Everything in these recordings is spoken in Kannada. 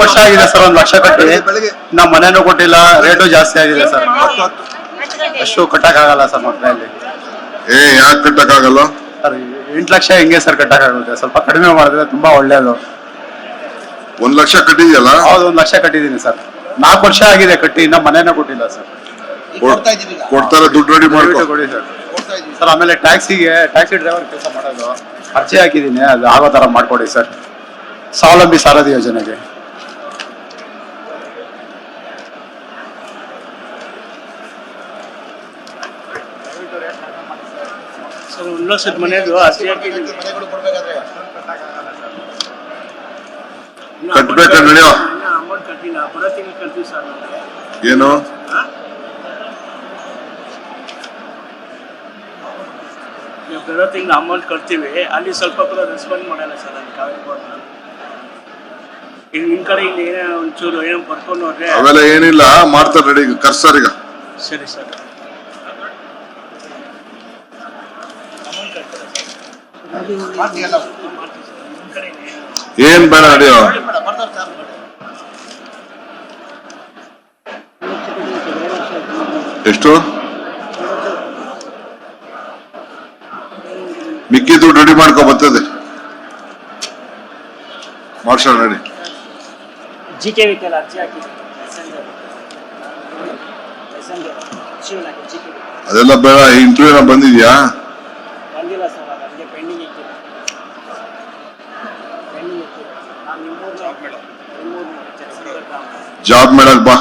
ವರ್ಷ ಆಗಿದೆ ಸರ್ ಒಂದು ಲಕ್ಷ ಕಟ್ಟಿ. ನಮ್ಮ ಮನೇನು ಕೊಟ್ಟಿಲ್ಲ ರೇಟು ಜಾಸ್ತಿ ಆಗಿದೆ ಸರ್. ಅಷ್ಟು ಕಟ್ಟಕ್ಕಾಗಲ್ಲ ಸರ್ ಮಕ್ಕಳಲ್ಲಿ ಏ ಯಾಕೆ ಕಟ್ಟಕ್ಕಾಗಲ್ಲ? ಸರ್ ಎಂಟು ಲಕ್ಷ ಹೆಂಗೆ ಸರ್ ಕಟ್ಟಕ್ಕಾಗುತ್ತೆ? ಸ್ವಲ್ಪ ಕಡಿಮೆ ಮಾಡಿದ್ರೆ ತುಂಬಾ ಒಳ್ಳೇದು. ಒಂದ್ ಲಕ್ಷ ಕಟ್ಟಿದ್ಯಲ್ಲ? ಹೌದು ಒಂದು ಲಕ್ಷ ಕಟ್ಟಿದ್ದೀನಿ ಸರ್. ನಾಲ್ಕು ವರ್ಷ ಆಗಿದೆ ಕಟ್ಟಿ ನಮ್ಮ ಮನೇನೂ ಕೊಟ್ಟಿಲ್ಲ ಸರ್. ಕೊಡ್ತಾರೆ ದುಡ್ಡು ರೆಡಿ ಮಾಡಿ ಕೊಡಿ ಸರ್. ಸರ್ ಆಮೇಲೆ ಟ್ಯಾಕ್ಸಿಗೆ ಟ್ಯಾಕ್ಸಿ ಡ್ರೈವರ್ ಕೆಲಸ ಮಾಡೋದು. ಅರ್ಜಿ ಹಾಕಿದ್ದೀನಿ ಅದು ಆಗೋ ಥರ ಮಾಡಿಕೊಡಿ ಸರ್. ಸ್ವಾವಲಂಬಿ ಸಾರಥಿ ಯೋಜನೆಗೆ. ಮನೆಯದು ಅರ್ಜಿ ಹಾಕಿದ್ದೀನಿ. ನಡೆಯೋ ಅಮೌಂಟ್ ಕಟ್ಟಿಲ್ಲ ಬರೋ ತಿಂಗಳು ಕಟ್ತೀವಿ ಸರ್. ಏನು? ನೀವು ಬರೋ ತಿಂಗಳು ಅಮೌಂಟ್ ಕಟ್ತೀವಿ ಅಲ್ಲಿ ಸ್ವಲ್ಪ ಕೂಡ ರೆಸ್ಪಾಂಡ್ ಮಾಡಲ್ಲ ಸರ್ ಅಲ್ಲಿ ಕಾವೇರಿ ಬೋರ್ಡ್ ಈಗ ನಿಮ್ಮ ಕಡೆ ಇಲ್ಲಿ ಏನೋ ಒಂಚೂರು ಏನೋ ಬರ್ಕೊಂಡು ಹೋದ್ರೆ ಅವೆಲ್ಲ ಏನಿಲ್ಲ ಮಾಡ್ತಾರೆ ರೆಡಿ ಕರ್ಸರ್ ಈಗ. ಸರಿ ಸರ್. ಏನ್ ಬೇಡ ನಡೆಯೋ ಎಷ್ಟು? ಮಿಕ್ಕಿ ದುಡ್ಡು ರೆಡಿ ಮಾಡ್ಕೊ ಬರ್ತದೆ. ಮಾರ್ಷಲ್ ನಡಿ ಜಿ ಕೆ ಅರ್ಜಿ ಕೆ ಅದೆಲ್ಲ ಬೇಡ ಇಂಟರ್ವ್ಯೂ ಬಂದಿದ್ಯಾ? ಬಂದಿಲ್ಲ ಸರ್ ಅದು ಪೆಂಡಿಂಗ್ ಇತ್ತು. ಪೆಂಡಿಂಗ್ ಇತ್ತು. ನಾನು ನಿಮ್ಮೂರ್ನ ನಿಮ್ಮೂರ್ನ ಜನಸಂಖ್ಯಾ ಜಾಬ್ ಮೇಡಮ್ ಬಾ.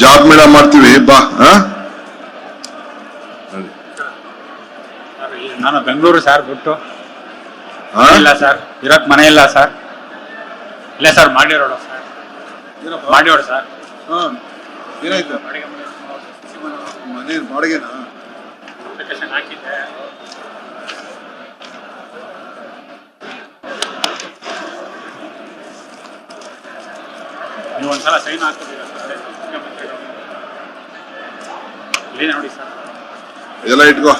ಜಾಬ್ ಮೇಡಮ್ ಮಾಡ್ತೀವಿ ಬಾ ಹಾ? ನಾನು ಬೆಂಗಳೂರು ಸರ್ ಬಿಟ್ಟು? ಇಲ್ಲ ಸರ್ ಇರೋಕ್ ಮನೆ ಇಲ್ಲ ಸರ್. ಇಲ್ಲ ಸರ್ ಮಾಡಿರೋಣ ಸರ್. ಮಾಡಿರೋಣ ಸರ್. ಏನಾಯ್ತು? ಮನೆ ಬಾಡಿಗೆನಾ? ಅಪ್ಲಿಕೇಶನ್ ಹಾಕಿದ್ದೆ. ನೀವು ಒಂದ್ಸಲ ಸೈನ್ ಹಾಕಿದ್ದೀರಾ ಸರ್? ಮುಖ್ಯಮಂತ್ರಿಗಳು ಇಲ್ಲಿ ನೋಡಿ ಸರ್. ಎಲ್ಲ ಇಟ್ಕೋ.